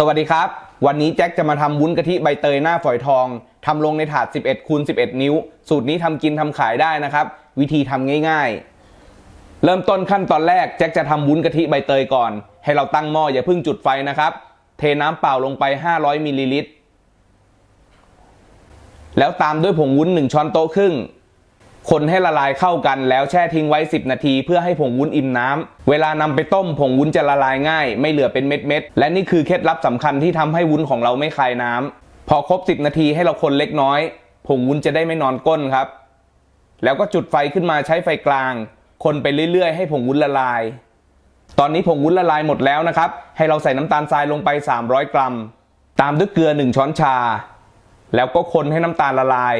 สวัสดีครับ วันนี้แจ็คจะมาทำวุ้นกะทิใบเตยหน้าฝอยทองทำลงในถาด 11คูณ11 นิ้ว สูตรนี้ทำกินทำขายได้นะครับ วิธีทำง่ายๆ เริ่มต้นขั้นตอนแรกแจ็คจะทำวุ้นกะทิใบเตยก่อน ให้เราตั้งหม้ออย่าเพิ่งจุดไฟนะครับ เทน้ำเปล่าลงไป 500มิลลิลิตรแล้วตามด้วยผงวุ้น 1 ช้อนโต๊ะครึ่ง คนให้ละลายเข้ากันแล้วแช่ทิ้งไว้ 10 นาที เพื่อให้ผงวุ้นอิ่มน้ำเวลานำไปต้มผงวุ้นจะละลายง่าย ไม่เหลือเป็นเม็ดๆและนี่คือเคล็ดลับสำคัญที่ทำให้วุ้นของเราไม่คายน้ำพอครบ 10 นาทีให้เราคนเล็กน้อย ผงวุ้นจะได้ไม่นอนก้นครับ แล้วก็จุดไฟขึ้นมาใช้ไฟกลาง คนไปเรื่อยๆ ให้ผงวุ้นละลาย ตอนนี้ผงวุ้นละลายหมดแล้วนะครับ ให้เราใส่น้ำตาลทรายลงไป 300 กรัม ตามด้วยเกลือ 1 ช้อนชา แล้วก็คนให้น้ำตาลละลาย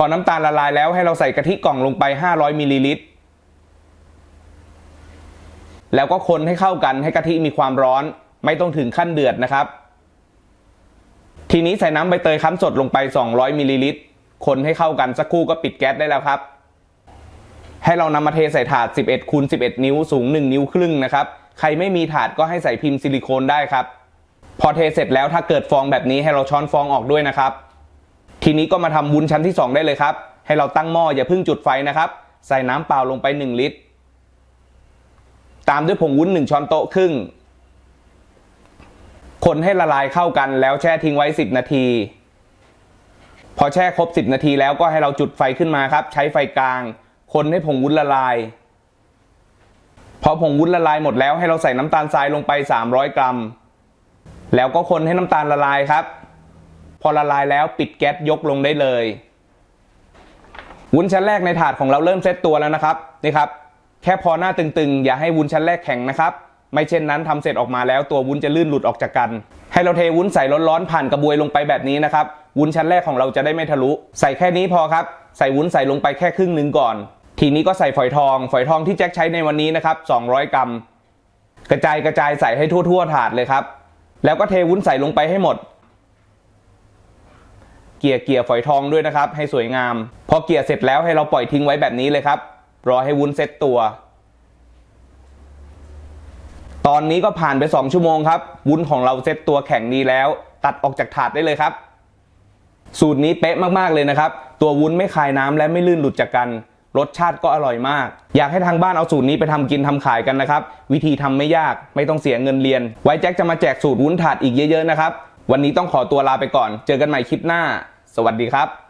พอน้ำตาลละลายแล้วให้เราใส่กะทิกล่องลงไป 500มิลลิลิตรแล้วก็คนให้เข้ากันให้กะทิมีความร้อน ไม่ต้องถึงขั้นเดือดนะครับ ทีนี้ใส่น้ำใบเตยคั้นสดลงไป 200มิลลิลิตรคนให้เข้ากันสักครู่ก็ปิดแก๊สได้แล้วครับ ให้เรานำมาเทใส่ถาด 11คูณ11 นิ้วสูง 1 นิ้วครึ่งนะครับ ใครไม่มีถาดก็ให้ใส่พิมพ์ซิลิโคนได้ครับ พอเทเสร็จแล้วถ้าเกิดฟองแบบนี้ให้เราช้อนฟองออกด้วยนะครับ ทีนี้ก็มาทำวุ้นชั้นที่ 2 ได้เลยครับ ให้เราตั้งหม้ออย่าเพิ่งจุดไฟนะครับ ใส่น้ำเปล่าลงไป 1 ลิตร ตามด้วยผงวุ้น 1 ช้อนโต๊ะครึ่ง คนให้ละลายเข้ากันแล้วแช่ทิ้งไว้ 10 นาที พอแช่ครบ 10 นาทีแล้วก็ให้เราจุดไฟขึ้นมาครับ ใช้ไฟกลาง คนให้ผงวุ้นละลาย พอผงวุ้นละลายหมดแล้วให้เราใส่น้ำตาลทรายลงไป 300 กรัม แล้วก็คนให้น้ำตาลละลายครับ พอละลายแล้วปิดแก๊สยกลงได้เลยวุ้นชั้นแรกในถาดของเราเริ่มเซตตัวแล้วนะครับนี่ครับ แค่พอหน้าตึงๆ อย่าให้วุ้นชั้นแรกแข็งนะครับ ไม่เช่นนั้นทำเสร็จออกมาแล้วตัววุ้นจะลื่นหลุดออกจากกัน ให้เราเทวุ้นใส่ร้อนๆผ่านกระบวยลงไปแบบนี้นะครับวุ้นชั้นแรกของเราจะได้ไม่ทะลุ ใส่แค่นี้พอครับ ใส่วุ้นใส่ลงไปแค่ครึ่งหนึ่งก่อน ทีนี้ก็ใส่ฝอยทอง ฝอยทองที่แจ็คใช้ในวันนี้นะครับ200 กรัม กระจายกระจายใส่ให้ทั่วๆ ถาดเลยครับ แล้วก็เทวุ้นใส่ลงไปให้หมด เกี่ยเกี่ยฝอยทองด้วยนะครับ ให้สวยงาม พอเกี่ยเสร็จแล้วให้เราปล่อยทิ้งไว้แบบนี้เลยครับ รอให้วุ้นเซ็ตตัว ตอนนี้ก็ผ่านไป 2 ชั่วโมงครับ วุ้นของเราเซ็ตตัวแข็งดีแล้ว ตัดออกจากถาดได้เลยครับ สูตรนี้เป๊ะมากๆเลยนะครับ ตัววุ้นไม่คายน้ำและไม่ลื่นหลุดจากกัน รสชาติก็อร่อยมาก อยากให้ทางบ้านเอาสูตรนี้ไปทำกินทำขายกันนะครับ วิธีทำไม่ยาก ไม่ต้องเสียเงินเรียน ไว้แจ็คจะมาแจกสูตรวุ้นถาดอีกเยอะๆนะครับ วันนี้ต้องขอตัวลาไปก่อน เจอกันใหม่คลิปหน้า สวัสดีครับ